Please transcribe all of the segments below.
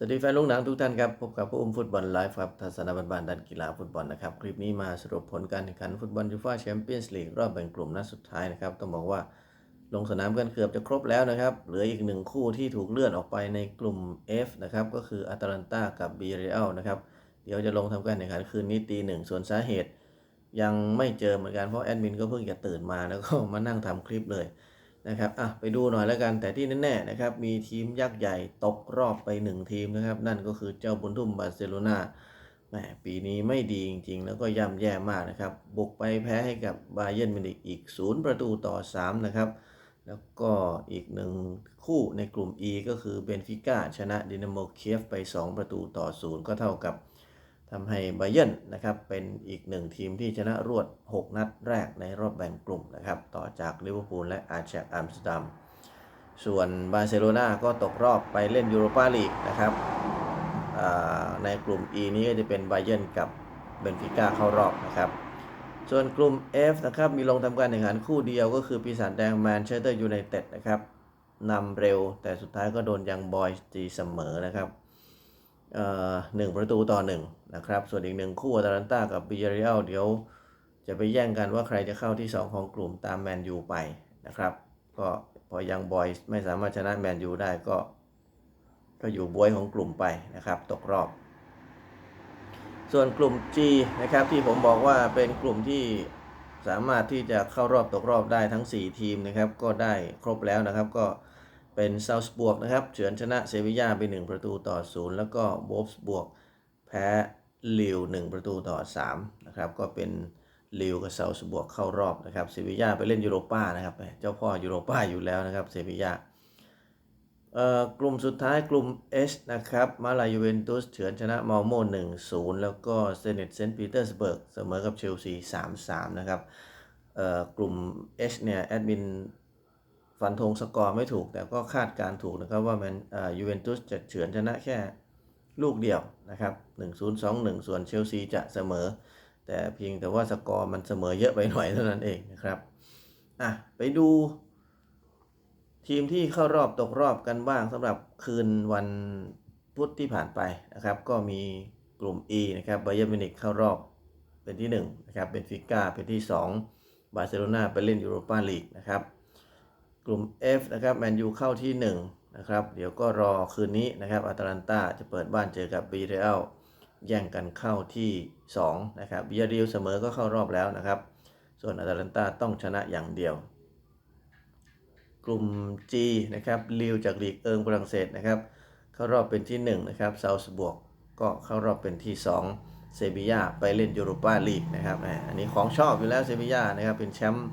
สวัสดีแฟนลูกหนังทุกท่านครับ พบกับผู้อุ้มฟุตบอลไลฟ์ครับทัศนบันบานด้านกีฬาฟุตบอลนะครับ คลิปนี้มาสรุปผลการแข่งขันฟุตบอลยูฟ่าแชมเปี้ยนส์ลีกรอบแบ่งกลุ่มนัดสุดท้ายนะครับ ต้องบอกว่าลงสนามกันเกือบจะครบแล้วนะครับ เหลืออีกหนึ่งคู่ที่ถูกเลื่อนออกไปในกลุ่ม F นะครับ ก็คืออาตาลันตากับบีเรอัลนะครับ เดี๋ยวจะลงทำการแข่งขันคืนนี้ตีหนึ่งส่วนสาเหตุ ยังไม่เจอเหมือนกันเพราะแอดมินก็เพิ่งจะตื่นมาแล้วก็มานั่งทำคลิปเลย นะครับอะไปดูหน่อยแล้วกันแต่ที่แน่ๆนะครับมีทีมยักษ์ใหญ่ตกรอบไป1ทีมนะครับ นั่นก็คือเจ้าบุญทุ่มบาร์เซโลนาแหมปีนี้ไม่ดีจริงๆ แล้วก็ย่ำแย่มากนะครับ บุกไปแพ้ให้กับบาเยิร์นมิวนิกอีก 0 ประตูต่อ 3 นะครับ แล้วก็อีกหนึ่งคู่ในกลุ่ม E ก็คือเบนฟิก้าชนะดินาโมเคียฟไป 2 ประตูต่อ 0 ก็เท่ากับ ทำให้ไบเยนนะครับเป็นอีกหนึ่งทีมที่ชนะรวด 6 นัดแรกในรอบแบ่งกลุ่มนะครับต่อจากลิเวอร์พูลและอาร์แจากอัมสเตอร์ดัมส่วนบาร์เซโลนาก็ตกรอบไปเล่นยูโรปาลีกนะครับในกลุ่ม E นี้ก็จะเป็นไบเยนกับเบนฟิก้าเข้ารอบนะครับส่วนกลุ่ม F นะครับมีลงทำการแข่งขันคู่เดียวก็คือปีศาจแดงแมนเชสเตอร์ยูไนเต็ดนะครับนำเร็วแต่สุดท้ายก็โดนยังบอยตีเสมอนะครับ หนึ่งประตูต่อหนึ่งนะครับ ส่วนอีกหนึ่งคู่อาตาลันตากับบิเรียลเดี๋ยวจะไปแย่งกันว่าใครจะเข้าที่ 2 ของกลุ่มตามแมนยูไปนะครับ ก็พอยังบอยไม่สามารถชนะแมนยูได้ก็ ก็อยู่บวยของกลุ่มไปนะครับ ตกรอบ ส่วนกลุ่ม G นะครับที่ผมบอกว่าเป็นกลุ่มที่สามารถที่จะเข้ารอบตกรอบได้ทั้ง 4 ทีมนะครับ ก็ได้ครบแล้วนะครับก็ เป็นซาวส์บวกนะครับเฉือนชนะเซบีย่าไป 1 ประตูต่อ 0 แล้วก็โบฟส์บวกแพ้ลิว1ประตูต่อ3นะครับก็เป็นลิวกับซาวส์บวกเข้ารอบนะครับเซบีย่าไปเล่นยูโรป้านะครับเจ้าพ่อยูโรป้าอยู่แล้วนะครับเซบีย่ากลุ่มสุดท้ายกลุ่ม H นะครับมาลายูเวนตุสเฉือนชนะมาลโม1-0 แล้วก็เซเนตเซนต์ปีเตอร์สเบิร์กเสมอกับเชลซี 3-3 นะครับกลุ่ม H เนี่ยแอดมิน ฟันธงสกอร์ไม่ถูก แต่ก็คาดการถูกนะครับว่ามันยูเวนตุสจะเฉือนชนะแค่ลูกเดียวนะครับ1-0 2-1 ส่วนเชลซีจะเสมอ แต่เพียงแต่ว่าสกอร์มันเสมอเยอะไปหน่อยเท่านั้นเองนะครับอะไปดูทีมที่เข้ารอบตกรอบกันบ้างสำหรับคืนวันพุธที่ผ่านไปนะครับ ก็มีกลุ่ม E นะครับไบเยอร์มินิกเข้ารอบเป็นที่1นะครับเบนฟิก้าเป็นที่ 2 บาร์เซโลนาไปเล่นยูโรปาลีกนะครับ กลุ่ม F นะครับแมนยูเข้าที่ 1 นะครับ เดี๋ยวก็รอคืนนี้นะครับอาตาลันตาจะเปิดบ้านเจอกับบีเรอัลแย่งกันเข้าที่ 2 นะครับบียริลเสมอก็เข้ารอบแล้วนะครับ ส่วนอาตาลันตาต้องชนะอย่างเดียว กลุ่ม G นะครับลิวจากลีกเอิงฝรั่งเศสนะครับเข้ารอบเป็นที่ 1 นะครับเซาส์บวกก็เข้ารอบเป็นที่ 2 เซบียาไปเล่นยูโรปาลีกนะครับอันนี้ของชอบอยู่แล้วเซบียานะครับเป็นแชมป์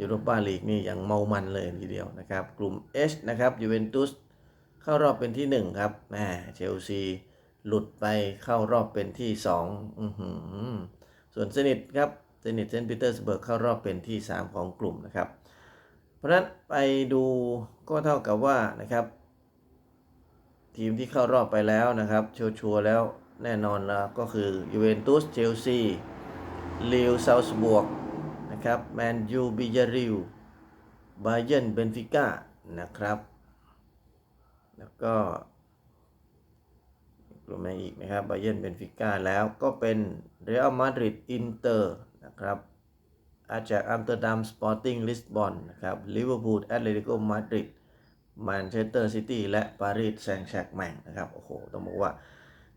ยูโรปาลีกนี่อย่างเมามันเลยทีเดียวนะครับ กลุ่ม H นะครับยูเวนตุสเข้ารอบเป็นที่ 1 ครับแหมเชลซีหลุดไปเข้ารอบเป็นที่ 2 อือหือส่วนเซนิตครับเซนิตเซนต์ปีเตอร์สเบิร์กเข้ารอบเป็นที่ 3 ของกลุ่มนะครับ เพราะนั้นไปดูก็เท่ากับว่านะครับ ทีมที่เข้ารอบไปแล้วนะครับ ชัวร์แล้วแน่นอนแล้วก็คือยูเวนตุสเชลซีลิวซาส์บวก นะครับแมนยูบิยาริวบาเยนเบนฟิก้านะครับ แล้วก็กลุ่มไหนอีกนะครับบาเยนเบนฟิก้าแล้วก็เป็นเรอัลมาดริดอินเตอร์นะครับอาจากอัมสเตอร์ดัมสปอร์ติ้งลิสบอนนะครับลิเวอร์พูลแอตเลติโกมาดริดแมนเชสเตอร์ซิตี้และปารีสแซงต์แชร์กแมงนะครับโอ้โหต้องบอกว่า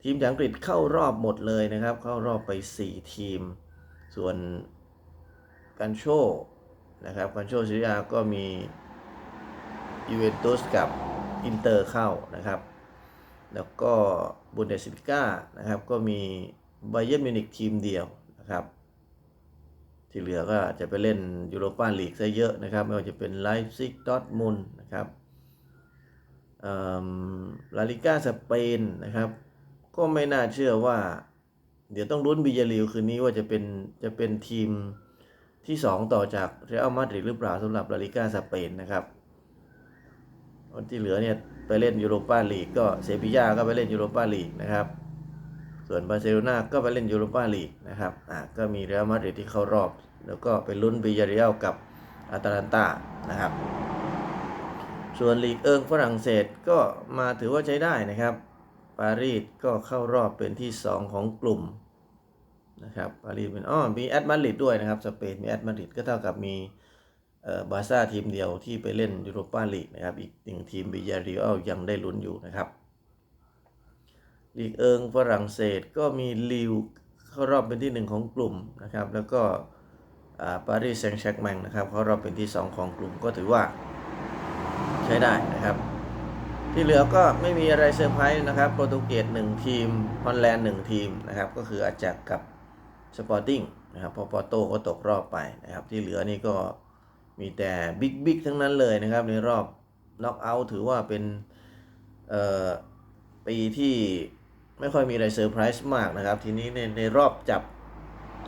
ทีมจากอังกฤษเข้ารอบหมดเลยนะครับ เข้ารอบไป 4 ทีม ส่วน กันโชนะครับกันโชซิริอาก็มียูเวนตุสกับอินเตอร์เข้านะครับ แล้วก็บุนเดสลิก้านะครับ ก็มีไบเย r n มิวนิกทีมเดียวนะครับ ที่เหลือก็จะไปเล่นยูโรปาลีกซะเยอะนะครับ ไม่ว่าจะเป็นไลฟ์ซิกดอทมุนนะครับลาลิก้าสเปนนะครับ ก็ไม่น่าเชื่อว่า เดี๋ยวต้องลุ้นบิยาลิวคืนนี้ว่าจะเป็นจะเป็นทีม ที่ 2 ต่อจากเรอัลมาดริดหรือเปล่าสำหรับลาลิก้าสเปนนะครับคนที่เหลือเนี่ยไปเล่นยูโรปาลีกก็เซบีย่าก็ไปเล่นยูโรปาลีกนะครับ ส่วนบาร์เซโลนาก็ไปเล่นยูโรปาลีกนะครับอ่าก็มีเรอัลมาดริดที่เข้ารอบ แล้วก็ไปลุ้นบิยาเรียลกับอาตาลันตานะครับ ส่วนลีกเอิงฝรั่งเศสก็มาถือว่าใช้ได้นะครับปปารีสก็เข้ารอบเป็นที่ 2 ของกลุ่ม นะครับปารีสเป็นอ้อมีแอตมาดริดด้วยนะครับสเปนมีแอตมาดริดก็เท่ากับมีเอ่อบาซ่าทีมเดียวที่ไปเล่นยูโรปาลีกนะครับอีกหนึ่งทีมบิยาริโอยังได้ลุ้นอยู่นะครับลีกเอิงฝรั่งเศสก็มีลิวเข้ารอบเป็นที่หนึ่งของกลุ่มนะครับ แล้วก็ปารีสแซงต์แชร์กแมงนะครับเข้ารอบเป็นที่สองของกลุ่มก็ถือว่าใช้ได้นะครับ ที่เหลือก็ไม่มีอะไรเซอร์ไพรส์นะครับโปรตุเกสหนึ่งทีมฮอลแลนด์หนึ่งทีมนะครับ ก็คืออาจักกับ สปอร์ติ้งนะครับพอปอโตก็ตกรอบไปนะครับ ที่เหลือนี่ก็มีแต่บิ๊กบิ๊กทั้งนั้นเลยนะครับ ในรอบน็อกเอาท์ถือว่าเป็นปีที่ไม่ค่อยมีอะไรเซอร์ไพรส์มากนะครับ ทีนี้ในในรอบจับ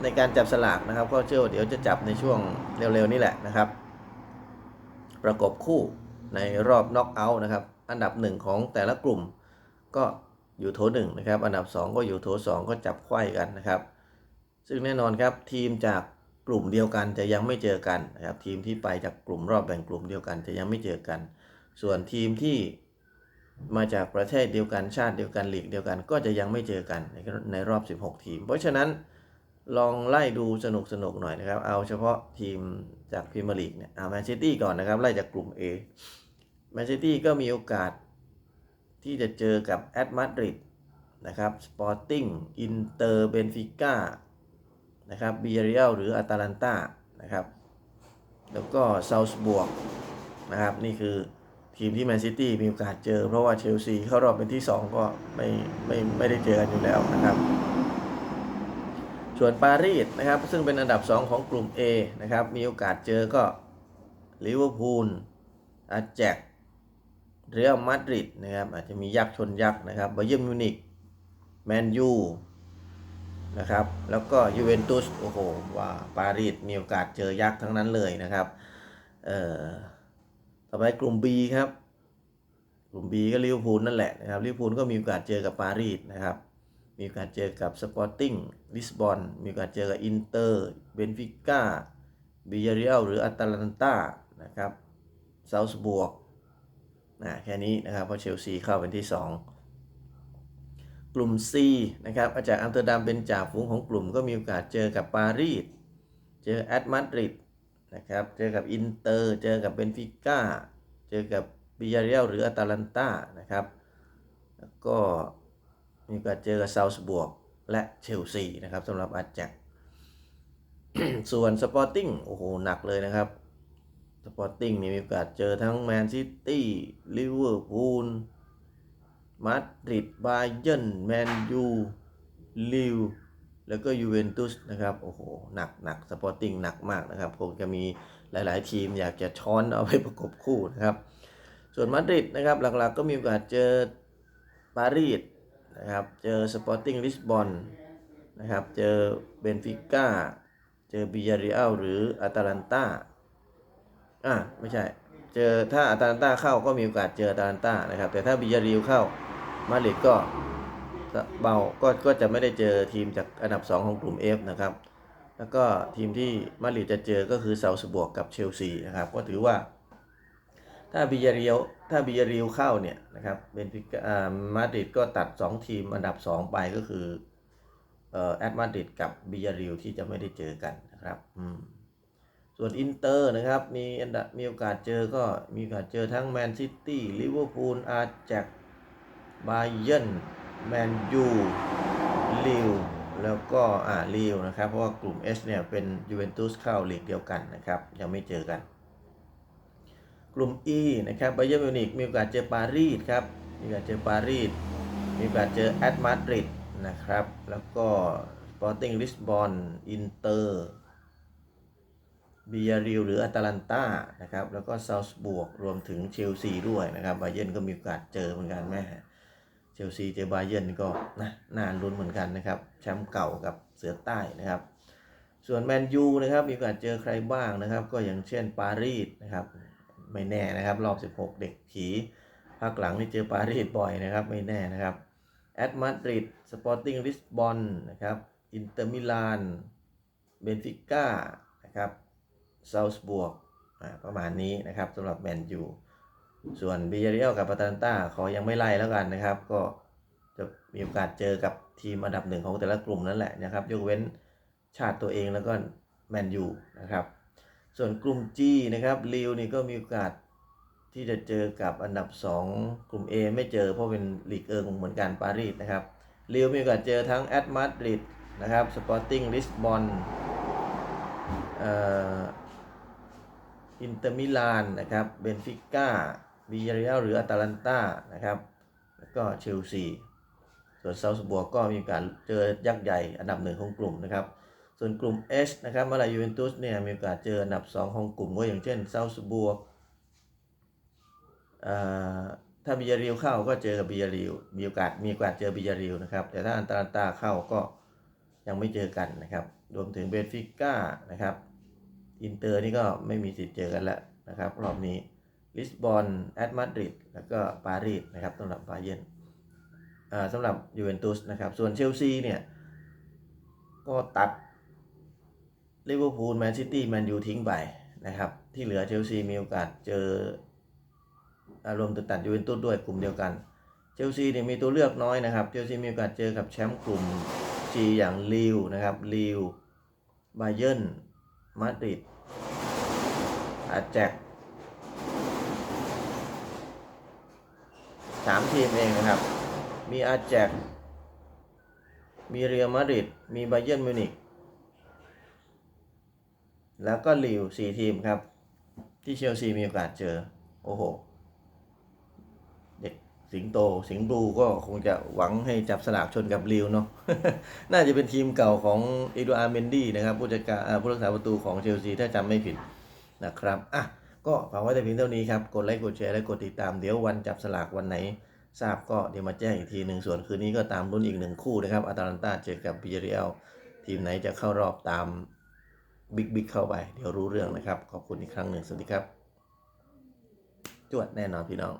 ในการจับสลากนะครับ ก็เชื่อว่าเดี๋ยวจะจับในช่วงเร็วๆ นี้แหละนะครับ ประกบคู่ในรอบน็อกเอาท์นะครับ อันดับหนึ่งของแต่ละกลุ่มก็อยู่โถหนึ่งนะครับ อันดับ 2 ก็อยู่โถสองก็จับไขว้กันนะครับ ซึ่งแน่นอนครับทีมจากกลุ่มเดียวกันจะยังไม่เจอกันนะครับทีมที่ไปจากกลุ่มรอบแบ่งกลุ่มเดียวกันจะยังไม่เจอกัน ส่วนทีมที่มาจากประเทศเดียวกันชาติเดียวกันหลีกเดียวกันก็จะยังไม่เจอกันในในรอบ 16 ทีม เพราะฉะนั้นลองไล่ดูสนุกสนุกหน่อยนะครับ เอาเฉพาะทีมจากพรีเมียร์ลีกเนี่ยเอาแมนซิตี้ก่อนนะครับ ไล่จากกลุ่ม A แมนซิตี้ก็มีโอกาสที่จะเจอกับแอตมาดริดนะครับสปอร์ติ้งอินเตอร์เบนฟิก้า นะครับบีเรียลหรืออาตาลันตานะครับ แล้วก็เซาส์บวกนะครับ นี่คือทีมที่แมนซิตี้มีโอกาสเจอ เพราะว่าเชลซีเข้ารอบเป็นที่ 2 ก็ไม่ไม่ไม่ได้เจอกันอยู่แล้วนะครับ ส่วนปารีสนะครับ ซึ่งเป็นอันดับ 2 ของกลุ่ม A นะครับ มีโอกาสเจอก็ลิเวอร์พูลอาแจกเรอัลมาดริดนะครับ อาจจะมียักษ์ชนยักษ์นะครับบาเยิร์นมิวนิกแมนยู นะครับ แล้วก็ยูเวนตุสโอ้โหว่าปารีสมีโอกาสเจอยักษ์ทั้งนั้นเลยนะครับเอ่อต่อไปกลุ่ม B ครับ กลุ่ม B ก็ลิเวอร์พูลนั่นแหละนะครับลิเวอร์พูลก็มีโอกาสเจอกับปารีสนะครับมีโอกาสเจอกับสปอร์ติ้งลิสบอนมีโอกาสเจอกับอินเตอร์เบนฟิก้าบิยาเรียลหรืออัตแลนตานะครับเซาส์บวกนะแค่นี้นะครับเพราะเชลซีเข้าเป็นที่ 2 กลุ่ม C นะครับอาจากอัมสเตอร์ดัมเป็นจ่าฝูงของกลุ่มก็มีโอกาสเจอกับปารีส เจอแอตมาดริดนะครับ เจอกับอินเตอร์ เจอกับเบนฟิก้า เจอกับบิยาเรียลหรืออัตแลนตานะครับ แล้วก็มีโอกาสเจอกับเซาส์บวกและเชลซีนะครับสำหรับอาแจกส่วนสปอร์ติ้งโอ้โหหนักเลยนะครับสปอร์ติ้งนี่มีโอกาสเจอทั้งแมนซิตี้ลิเวอร์พูล มาดริดบาเยิร์นแมนยูลิวแล้วก็ยูเวนตุสนะครับ โอ้โห หนักหนักสปอร์ติ้งหนักมากนะครับ คงจะมีหลาย ๆ ทีมอยากจะช้อนเอาไปประกบคู่นะครับ ส่วนมาดริดนะครับ หลัก ๆ ก็มีโอกาสเจอปารีสนะครับ เจอสปอร์ติ้งลิสบอนนะครับ เจอเบนฟิก้า เจอบิยาริอัลหรืออาตาลันตาอ่าไม่ใช่ เจอถ้าอาตาลันตาเข้าก็มีโอกาสเจออาตาลันตานะครับ แต่ถ้าบิยาริลเข้ามาดริดก็เบาก็ก็จะไม่ได้เจอทีมจากอันดับ 2 ของกลุ่ม F นะครับ แล้วก็ทีมที่มาดริดจะเจอก็คือเซาสบวกกับเชลซีนะครับ ก็ถือว่าถ้าบิยารียวถ้าบิยารียวเข้าเนี่ยนะครับเบนฟิกามาดริดก็ตัด 2 ทีมอันดับ 2 ไปก็คือเอ่อแอตมาดริดกับบิยารียวที่จะไม่ได้เจอกันนะครับ อืม ส่วนอินเตอร์นะครับ มีอันดับมีโอกาสเจอก็มีโอกาสเจอทั้งแมนซิตี้ลิเวอร์พูลอาร์แจ็กบาเยนแมนยูลิวแล้วก็อ่าลิวนะครับ เพราะว่ากลุ่ม S เนี่ยเป็นยูเวนตุสเข้าลีกเดียวกันนะครับ ยังไม่เจอกัน กลุ่ม E นะครับไบเยอร์มิวนิกมีโอกาสเจอปารีสครับ มีโอกาสเจอปารีสมีโอกาสเจอแอตมาดริดนะครับ แล้วก็สปอร์ติ้งลิสบอนอินเตอร์ บิยาริลหรืออาตาลันตานะครับแล้วก็เซาส์บวกรวมถึงเชลซีด้วยนะครับบาเยร์นก็มีโอกาสเจอเหมือนกันแม่เชลซีเจอบาเยร์นก็นะน่าลุ้นเหมือนกันนะครับแชมป์เก่ากับเสือใต้นะครับ ส่วนแมนยูนะครับมีโอกาสเจอใครบ้างนะครับ ก็อย่างเช่นปารีสนะครับไม่แน่นะครับรอบ 16 เด็กผีภาคหลังนี่เจอปารีสบ่อยนะครับไม่แน่นะครับแอตมาดริดสปอร์ติ้งลิสบอนนะครับอินเตอร์มิลานเบนฟิก้านะครับ เซาส์บวกประมาณนี้นะครับสำหรับแมนยูส่วนบิยาเรียลกับปาตันต้าขอยังไม่ไล่แล้วกันนะครับ ก็จะมีโอกาสเจอกับทีมอันดับหนึ่งของแต่ละกลุ่มนั่นแหละนะครับ ยกเว้นชาติตัวเองแล้วก็แมนยูนะครับ ส่วนกลุ่ม G นะครับลิวนี่ก็มีโอกาสที่จะเจอกับอันดับ 2 กลุ่ม A ไม่เจอเพราะเป็นลีกเอิงเหมือนกันปารีสนะครับลิวมีโอกาสเจอทั้งแอตมาดริดนะครับสปอร์ติ้งลิสบอนเอ่อ อินเตอร์มิลานนะครับเบนฟิก้าบิยาเรียลหรืออาตาลันตานะครับแล้วก็เชลซีส่วนเซาส์บัวก็มีโอกาสเจอยักษ์ใหญ่อันดับหนึ่งของกลุ่มนะครับ ส่วนกลุ่ม H นะครับเมื่อไรยูเวนตุสเนี่ยมีโอกาสเจออันดับ 2 ของกลุ่มก็อย่างเช่นเซาส์บัวถ้าบิยาริวเข้าก็เจอกับบิยาริวมีโอกาสมีโอกาสเจอบิยาริวนะครับ แต่ถ้าอันตาลันตาเข้าก็ยังไม่เจอกันนะครับ รวมถึงเบนฟิก้านะครับ อินเตอร์นี่ก็ไม่มีสิทธิ์เจอกันแล้วนะครับ รอบนี้ลิสบอนแอตมาดริดแล้วก็ปารีสนะครับสำหรับบาเยนสำหรับยูเวนตุสนะครับ ส่วนเชลซีเนี่ย ก็ตัดลิเวอร์พูลแมนซิตี้แมนยูทิ้งไปนะครับ ที่เหลือเชลซีมีโอกาสเจออารมณ์ตัดยูเวนตุสด้วยกลุ่มเดียวกัน เชลซีเนี่ยมีตัวเลือกน้อยนะครับ เชลซีมีโอกาสเจอกับแชมป์กลุ่ม G อย่างลิวนะครับลิวบาเยิร์น มาดริดอาแจกสามทีมเองนะครับ มีอาแจกมีเรียลมาดริดมีไบเย r ร์นมิวนิกแล้วก็ลิวสี่ทีมครับ ที่เชลซีมีโอกาสเจอ โอ้โห สิงโต สิงห์บลูก็คงจะหวังให้จับสลากชนกับลิวเนาะ น่าจะเป็นทีมเก่าของเอโดอาร์เมนดี้นะครับผู้จัดการอ่าผู้รักษาประตูของเชลซีถ้าจำไม่ผิดนะครับ อะ ก็ฝากไว้แต่เพียงเท่านี้ครับ กดไลค์ กดแชร์ และกดติดตาม เดี๋ยววันจับสลากวันไหน ทราบก็เดี๋ยวมาแจ้งอีกทีหนึ่งส่วนคืนนี้ก็ตามรุ่นอีกหนึ่งคู่นะครับอาตาลันตาเจอกับบิเรียลทีมไหนจะเข้ารอบตามบิ๊กบิ๊กเข้าไป เดี๋ยวรู้เรื่องนะครับ ขอบคุณอีกครั้งหนึ่งสวัสดีครับ จวดแน่นอนพี่น้อง